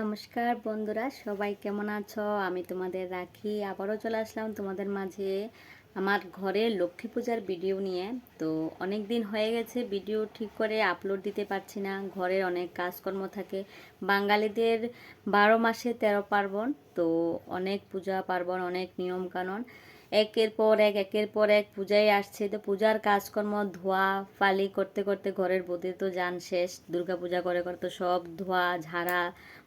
নমস্কার বন্ধুরা, সবাই কেমন আছো? আমি তোমাদের রাখি, আবারও চলে আসলাম তোমাদের মাঝে আমার ঘরে লক্ষ্মী পূজার ভিডিও নিয়ে। তো অনেক দিন হয়ে গেছে ভিডিও ঠিক করে আপলোড দিতে পারছি না। ঘরের অনেক কাজকর্ম থাকে। বাঙালিদের বারো মাসে তেরো পার্বণ, তো অনেক পূজা পার্বণ, অনেক নিয়মকানুন একের পর এক, একের পর এক পূজায় আসছে। তো পূজার কাজকর্ম ধোয়া ফালি করতে করতে ঘরের বোধে তো যান শেষ। দুর্গা পূজা করে করে তো সব ধোয়া, ঝাড়া,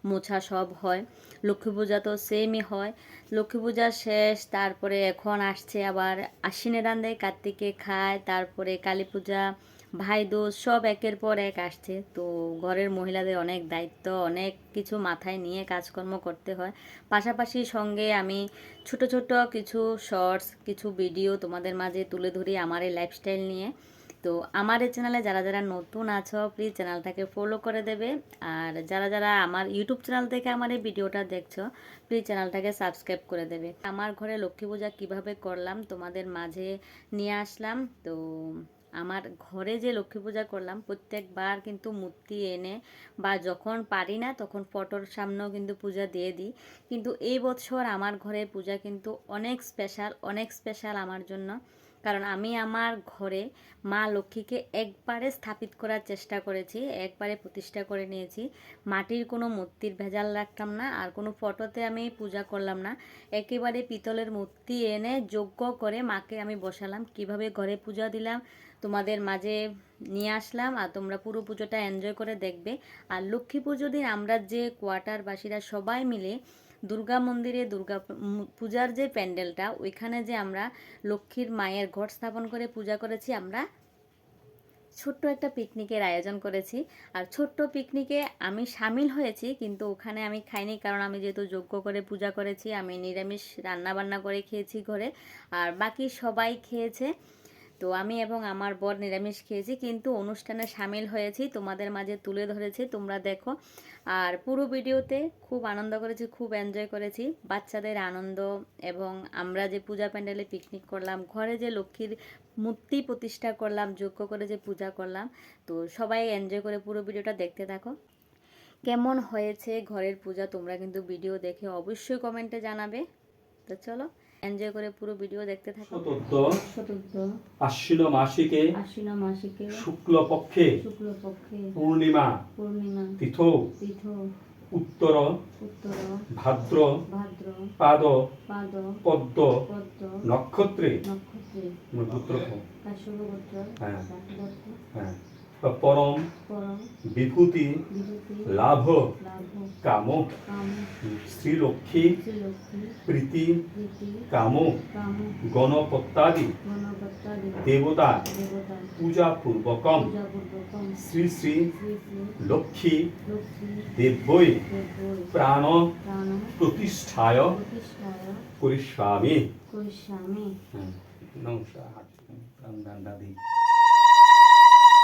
মোছা সব হয়। লক্ষ্মী পূজা তো সেমই হয়। লক্ষ্মী পূজা শেষ, তারপরে এখন আসছে আবার আশ্বিনে রান্ধে কার্তিকে খায়, তারপরে কালী পূজা ভাই, দোষ, সব একের পর এক আসছে। তো ঘরের মহিলাদের অনেক দায়িত্ব, অনেক কিছু মাথায় নিয়ে কাজকর্ম করতে হয়। পাশাপাশি সঙ্গে আমি ছোট ছোট কিছু শর্টস, কিছু ভিডিও তোমাদের মাঝে তুলে ধরি আমার এই লাইফস্টাইল নিয়ে। তো আমার এই চ্যানেলে যারা যারা নতুন আছো প্লিজ চ্যানেলটাকে ফলো করে দেবে। আর যারা যারা আমার ইউটিউব চ্যানেল থেকে আমার এই ভিডিওটা দেখছ প্লিজ চ্যানেলটাকে সাবস্ক্রাইব করে দেবে। আমার ঘরে লক্ষ্মী পূজা কীভাবে করলাম তোমাদের মাঝে নিয়ে আসলাম। তো আমার ঘরে যে লক্ষ্মী পূজা করলাম, প্রত্যেকবার কিন্তু মূর্তি এনে বা যখন পারি না তখন ফটোর সামনেও কিন্তু পূজা দিয়ে দিই। কিন্তু এই বছর আমার ঘরে পূজা কিন্তু অনেক স্পেশাল অনেক স্পেশাল আমার জন্য। কারণ আমি আমার ঘরে মা লক্ষ্মীকে একবারে স্থাপিত করার চেষ্টা করেছি, একবারে প্রতিষ্ঠা করে নিয়েছি। মাটির কোনো মূর্তির ভেজাল রাখতাম না, আর কোনো ফটোতে আমি পূজা করলাম না। একেবারে পিতলের মূর্তি এনে যজ্ঞ করে মাকে আমি বসালাম। কীভাবে ঘরে পূজা দিলাম তোমাদের মাঝে নিয়ে আসলাম আর তোমরা পুরো পুজোটা এনজয় করে দেখবে। আর লক্ষ্মী পুজো দিন আমরা যে কোয়ার্টারবাসীরা সবাই মিলে দুর্গা মন্দিরে দুর্গা পূজার যে প্যান্ডেলটা, ওইখানে যে আমরা লক্ষ্মীর মায়ের ঘট স্থাপন করে পূজা করেছি, আমরা ছোট্ট একটা পিকনিকের আয়োজন করেছি। আর ছোট্ট পিকনিকে আমি সামিল হয়েছি, কিন্তু ওখানে আমি খাইনি কারণ আমি যেহেতু যোগ্য করে পূজা করেছি, আমি নিরামিষ রান্না বান্না করে খেয়েছি ঘরে। আর বাকি সবাই খেয়েছে। তো আমি এবং আমার বর নিরামিষ খেয়েছি, কিন্তু অনুষ্ঠানে সামিল হয়েছি, তোমাদের মাঝে তুলে ধরেছি, তোমরা দেখো। আর পুরো ভিডিওতে খুব আনন্দ করেছি, খুব এনজয় করেছি। বাচ্চাদের আনন্দ এবং আমরা যে পূজা প্যান্ডেলে পিকনিক করলাম, ঘরে যে লক্ষ্মীর মূর্তি প্রতিষ্ঠা করলাম যোগ্য করে যে পূজা করলাম, তো সবাই এনজয় করে পুরো ভিডিওটা দেখতে থাকো। কেমন হয়েছে ঘরের পূজা, তোমরা কিন্তু ভিডিও দেখে অবশ্যই কমেন্টে জানাবে। তো চলো এনজয় করে পুরো ভিডিও দেখতে থাকো। চতুর্থ চতুর্থ আশ্বিন মাসিকে আশ্বিন মাসিকে শুক্ল পক্ষে শুক্লপক্ষে পূর্ণিমা পূর্ণিমা তিথ তীর্থ উত্তর উত্তর ভাদ্র ভাদ্র পাদ পাদ পদ্ম পদ্ম নক্ষত্রে নক্ষত্রে পুত্র কাশ্যপগোত্র হ্যাঁ। হ্যাঁ। পরম পরম বিভূতি লাভ কাম শ্রীলক্ষ্মী প্রীতি কাম গণপত্তাদি দেবতা দেবতা পূজা পূর্বকম পূজাপূর্বকম শ্রী শ্রী লক্ষ্মী দেবৈ প্রাণ প্রাণ প্রতিষ্ঠায় করিষ্যামি। নমস্কার।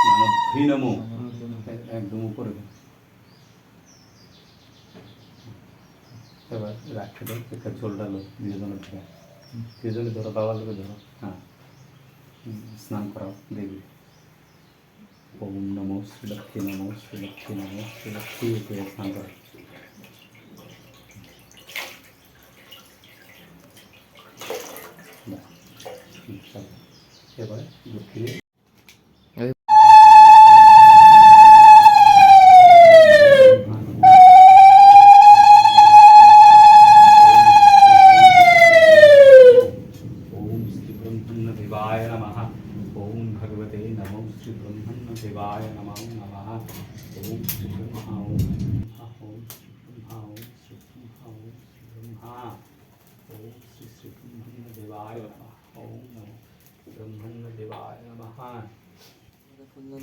নামধ্বি নমো একদম উপরে। এবার রাখতে একটা চোলটা লো দুজনের ধরে। দুজনে ধরো, বাবার লোকে ধরো। হ্যাঁ। স্নান করাও, দেখবি। ওম নমো শ্রীলক্ষ্মী নমো শ্রীলক্ষ্মী নমো শ্রীলক্ষ্মী স্নান করো। এবারে লক্ষ্মী হ্যাঁ ফুললো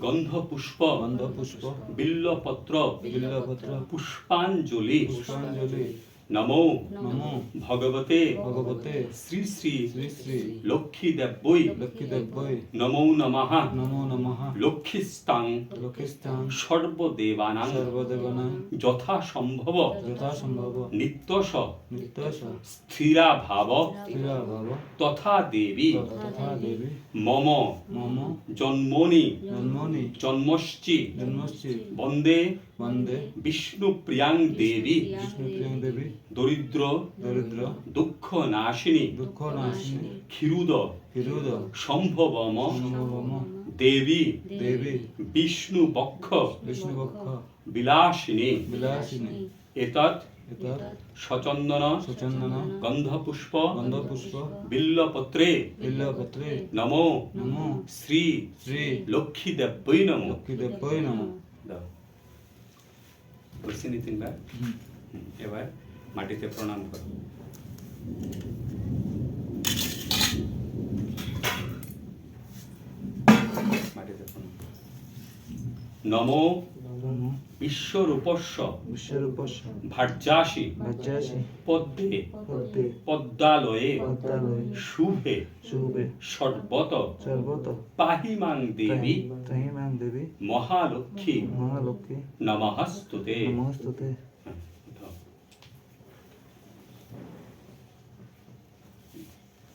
গন্ধ পুষ্প গন্ধ পুষ্প বিল্লপত্র বিল্লপত্র পুষ্পাঞ্জলি। পুষ্পাঞ্জলি। নমো। নমো। ভগবতে। ভগবতে। শ্রী শ্রী। শ্রী শ্রী। লক্ষ্মী দেব্যই লক্ষ্মীদেব্যই নমো নমঃ। নমো নমঃ। লক্ষ্মীস্তাং লক্ষ্মীস্থান সর্বদেবানাং। সর্বদেবানাং। যথা সম্ভব যথা সম্ভব নিত্যস নিত্যস স্থিরা ভাব স্থিরা ভাব তথা দেবী। তথা দেবী। মম। মম। জন্মনি। জন্মনি। জন্মশ্চি। জন্মশ্চি। বন্দে। বন্দে বিষ্ণুপ্রিয়াং দেবী। বিষ্ণুপ্রিয়ং দেবী। দরিদ্র। দরিদ্র। দুঃখ নাশিনী। দুঃখ নাশিনী। ক্ষীরুদ। হিরুদ সম্ভবম। সম্ভবম। দেবী। দেবী। বিষ্ণু বক্ষ। বিষ্ণুপক্ষ বিলাসিনী। বিলাসিনী। এতৎ। সচন্দন। সুচন্দন। গন্ধপুষ্প। গন্ধপুষ্প। বিল্লপত্রে। বিল্লপত্রে। নমো। নমো। শ্রী। শ্রী। লক্ষ্মী দেব্যই নমো। লক্ষ্মীদেব্যই নমঃ। দাও। বলছি নি তিনবার এবার মাটিতে প্রণাম করো। মাটিতে প্রণাম নমো বিশ্বরূপস্য বিশ্বরূপস্য ভার্যাসি ভাজ্যাসি পদ্মে পদ্মে পদ্মালয়ে পদ্মালয়ে শুভে শুভে সর্বত সর্বত পাহিমাং দেবী ত্রয়ীমাং দেবী মহালক্ষ্মী মহালক্ষ্মী নমস্তুতে। নমস্তুতে।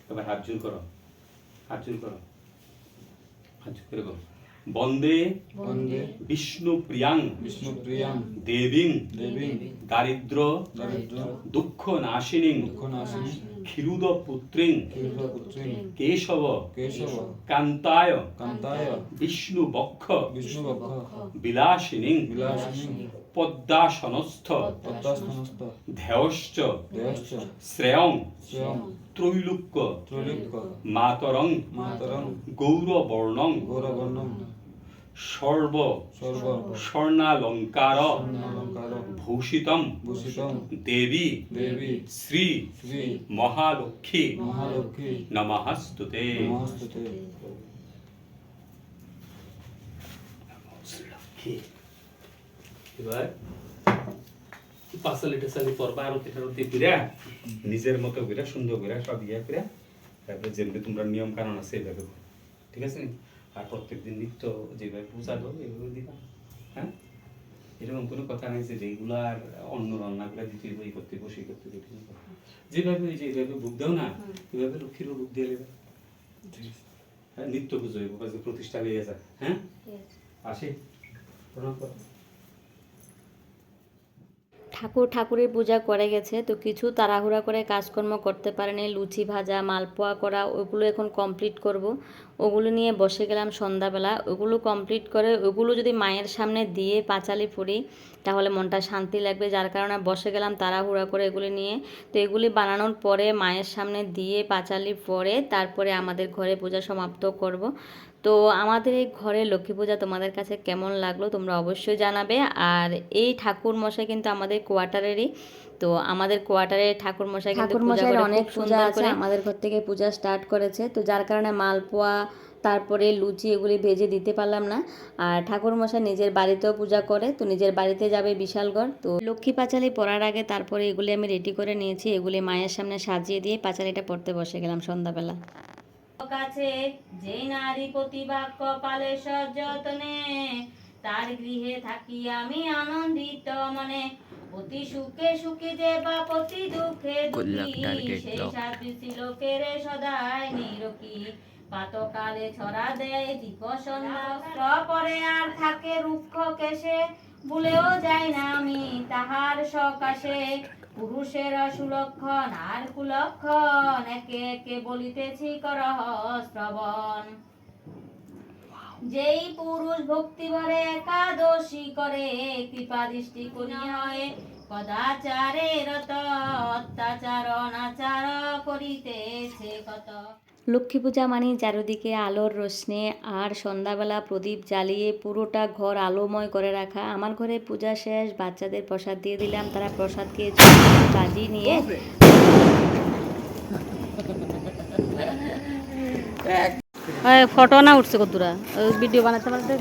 এবার হাত জোর করো হাত জোর করো হাত জোর করে করো বন্দে বন্দে বিষ্ণু প্রিয়াং বিষ্ণুপ্রিয়াং দেবীং দেবী দারিদ্র দারিদ্র দুঃখ নাশিনী দুঃখনাশিনী ক্ষীরুদ পুত্রিং ক্ষীরপুত্রী কেশব কেশব কান্তায় কান্তায় বিষ্ণু বক্ষ বিষ্ণুপক্ষ বিলাসিনী বিলাসিনী পদ্মাসনস্থ। ধ্যয়শ্চ। শ্রেয়ং। ত্রৈলোক্য। মাতরং। গৌরবর্ণং। সর্ব। স্বর্ণালঙ্কার। ভূষিতম। ভূষিতং দেবী। শ্রী। মহালক্ষ্মী। নমস্তুতে নমস্তুতে এবার পরবা নিজের মতো কইরা সুন্দর কইরা সব ইয়া কইরা তারপরে যেমনি তোমরা নিয়ম কানুন আছে এইভাবে করো। ঠিক আছে? আর প্রত্যেকদিন নিত্য যেভাবে পূজা করো এইভাবে দিবা। হ্যাঁ? এরকম কোনো কথা নাই যে রেগুলার অন্য রান্নাগুলো দিতে হইব, এই করতে বসে করতে হইব। যেভাবে ওই যে এইভাবে বুক দাও না এভাবে লক্ষ্মীরও বুক দিয়ে নেবে হ্যাঁ নিত্য পুজো হইব প্রতিষ্ঠা হয়ে যায় হ্যাঁ? আসে? প্রণাম করো। ঠাকুর ঠাকুরের পূজা করে গেছে, তো কিছু তাড়াহুড়া করে কাজকর্ম করতে পারেনি, লুচি ভাজা, মালপোয়া করা, ওগুলো এখন কমপ্লিট করব। ওগুলো নিয়ে বসে গেলাম সন্ধ্যাবেলা, ওগুলো কমপ্লিট করে, ওগুলো যদি মায়ের সামনে দিয়ে পাঁচালি পড়ি তাহলে মনটা শান্তি লাগবে। যার কারণে বসে গেলাম তাড়াহুড়া করে এগুলি নিয়ে। তো এগুলি বানানোর পরে মায়ের সামনে দিয়ে পাঁচালি পরে তারপরে আমাদের ঘরে পূজা সমাপ্ত করব। তো আমাদের এই ঘরে লক্ষ্মী পূজা তোমাদের কাছে কেমন লাগল তোমরা অবশ্যই জানাবে। আর এই ঠাকুর মশাই কিন্তু আমাদের কোয়ার্টারেরই। তো আমাদের কোয়ার্টারে ঠাকুর মশাই কিন্তু ঠাকুর মশাইয়ের অনেক পূজা সুন্দর আছে করে আমাদের ঘর থেকে পূজা স্টার্ট করেছে। তো যার কারণে মালপোয়া তারপরে লুচি এগুলি ভেজে দিতে পারলাম না। আর ঠাকুর মশাই নিজের বাড়িতেও পূজা করে তো নিজের বাড়িতে যাবে বিশালগড়। তো লক্ষ্মী পাঁচালি পড়ার আগে তারপরে এগুলি আমি রেডি করে নিয়েছি। এগুলি মায়ের সামনে সাজিয়ে দিয়ে পাঁচালিটা পড়তে বসে গেলাম সন্ধ্যাবেলা। কাছে যেই নারী প্রতিভা কপালে সযত্নে তার গৃহে থাকি আমি আনন্দিত মনে। অতি সুখে সুখী যে বা প্রতি দুঃখে দুঃখী সেই সাদৃশী লোকের সদাই নিরকি পাতকালে ছড়া দেয় দীপসন্ধ্র পরে আর থাকে রুক্ষ কেশে। ভুলেও যায় না আমি তাহার সকাশে। পুরুষের সুলক্ষণ আর কুলক্ষণ একে একে বলিতেছি করহ শ্রবণ। যেই পুরুষ ভক্তি বলে একাদশী করে, কৃপা দৃষ্টি করি হয় কদাচারে রত অত্যাচার, অনাচার করিতেছে কত? লক্ষ্মী পূজা মানে চারিদিকে আলোর রোশনি আর সন্ধ্যাবেলা প্রদীপ জ্বালিয়ে পুরোটা ঘর আলোময় করে রাখা। আমার ঘরে পূজা শেষ বাচ্চাদের প্রসাদ দিয়ে দিলাম। তারা প্রসাদ খেয়ে বাজি নিয়ে ফটো না উঠছে কতটা ভিডিও বানাতে বানাতে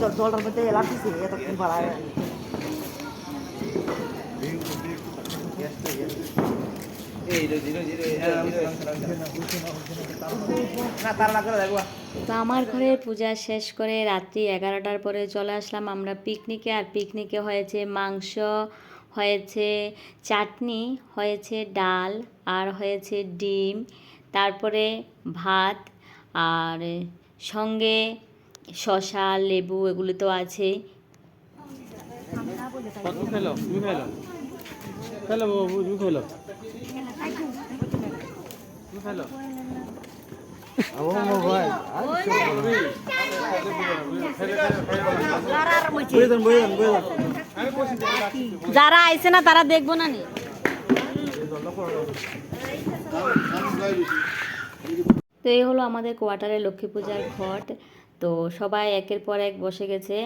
জলটার মধ্যে এলাম এতক্ষণ তো আমার ঘরের পূজা শেষ করে রাত্রি এগারোটার পরে চলে আসলাম আমরা পিকনিকে আর পিকনিকে হয়েছে মাংস, হয়েছে চাটনি, হয়েছে ডাল, আর হয়েছে ডিম, তারপরে ভাত, আর সঙ্গে শসা, লেবু এগুলো তো আছেই খাইলো খাইলো বাবু, তুমি যারা আইছে না, তারা দেখব না নি? তো এই হলো আমাদের কোয়ার্টারে লক্ষ্মী পূজার ঘট। তো সবাই একের পর এক বসে গেছে।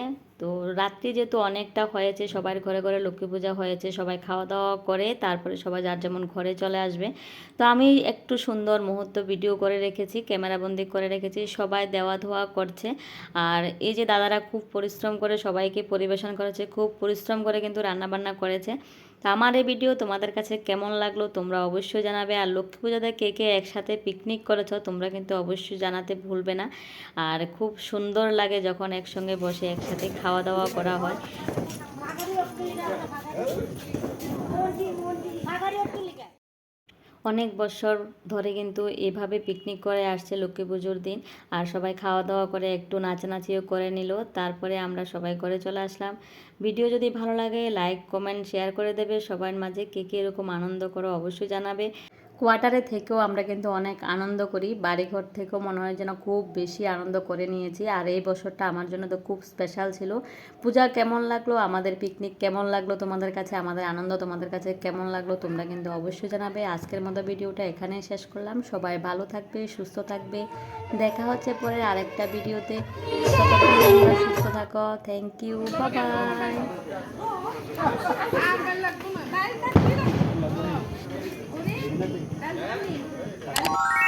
তো রাত্রি যেহেতু অনেকটা হয়েছে, সবার ঘরে ঘরে লক্ষ্মী পূজা হয়েছে, সবাই খাওয়া দাওয়া করে, তারপরে সবাই যার যেমন ঘরে চলে আসবে। তো আমি একটু সুন্দর মুহূর্ত ভিডিও করে রেখেছি ক্যামেরাবন্দি করে রেখেছি, সবাই দেওয়া ধোয়া করছে। আর এই যে দাদারা খুব পরিশ্রম করে সবাইকে পরিবেশন করেছে, খুব পরিশ্রম করে কিন্তু রান্নাবান্না করেছে। তো আমার এই ভিডিও তোমাদের কাছে কেমন লাগল তোমরা অবশ্যই জানাবে। আর লক্ষ্মী পূজাতে কে কে একসাথে পিকনিক করেছ তোমরা কিন্তু অবশ্যই জানাতে ভুলবে না। আর খুব সুন্দর লাগে যখন একসঙ্গে বসে একসাথে খাওয়া দাওয়া করা হয়। অনেক বছর ধরে কিন্তু এভাবে পিকনিক করে আসছে লক্ষ্মী পুজোর দিন। আর সবাই খাওয়া দাওয়া করে একটু নাচানাচিও করে নিল। তারপরে আমরা সবাই করে চলে আসলাম। ভিডিও যদি ভালো লাগে লাইক কমেন্ট শেয়ার করে দেবে। সবার মাঝে কে কে এরকম আনন্দ করো অবশ্যই জানাবে। কোয়ার্টারে থেকেও আমরা কিন্তু অনেক আনন্দ করি বাড়িঘর থেকেও মনে হয় যেন খুব বেশি আনন্দ করে নিয়েছি আর এই বছরটা আমার জন্য তো খুব স্পেশাল ছিল পূজা কেমন লাগল আমাদের পিকনিক কেমন লাগল তোমাদের কাছে আমাদের আনন্দ তোমাদের কাছে কেমন লাগল তোমরা কিন্তু অবশ্যই জানাবে আজকের মতো ভিডিওটা এখানেই শেষ করলাম সবাই ভালো থাকবে সুস্থ থাকবে দেখা হচ্ছে পরে আরেকটা ভিডিওতে সুস্থ থাকো থ্যাংক ইউ বাই すごい!